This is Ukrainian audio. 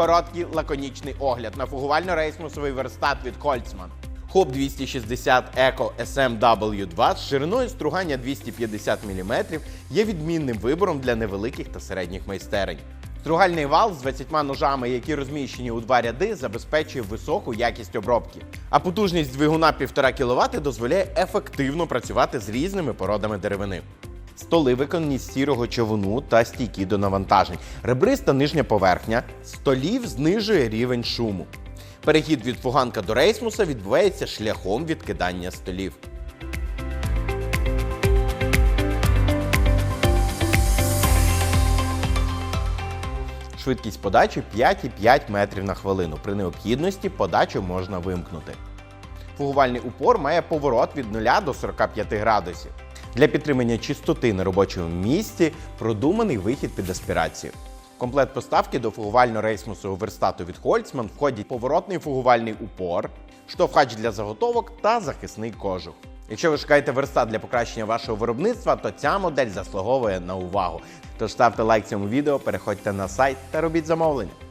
Короткий лаконічний огляд на фугувально-рейсмусовий верстат від Хольцман. Хоп 260 Eco SMW2 з шириною стругання 250 мм є відмінним вибором для невеликих та середніх майстерень. Стругальний вал з 20 ножами, які розміщені у два ряди, забезпечує високу якість обробки. А потужність двигуна 1,5 кВт дозволяє ефективно працювати з різними породами деревини. Столи виконані з сірого човуну та стійкі до навантажень. Ребриста нижня поверхня столів знижує рівень шуму. Перехід від фуганка до рейсмуса відбувається шляхом відкидання столів. Швидкість подачі 5,5 метрів на хвилину. При необхідності подачу можна вимкнути. Фугувальний упор має поворот від 0 до 45 градусів. Для підтримання чистоти на робочому місці продуманий вихід під аспірацію. В комплект поставки до фугувально-рейсмусового верстату від Хольцман входять поворотний фугувальний упор, штовхач для заготовок та захисний кожух. Якщо ви шукаєте верстат для покращення вашого виробництва, то ця модель заслуговує на увагу. Тож ставте лайк цьому відео, переходьте на сайт та робіть замовлення.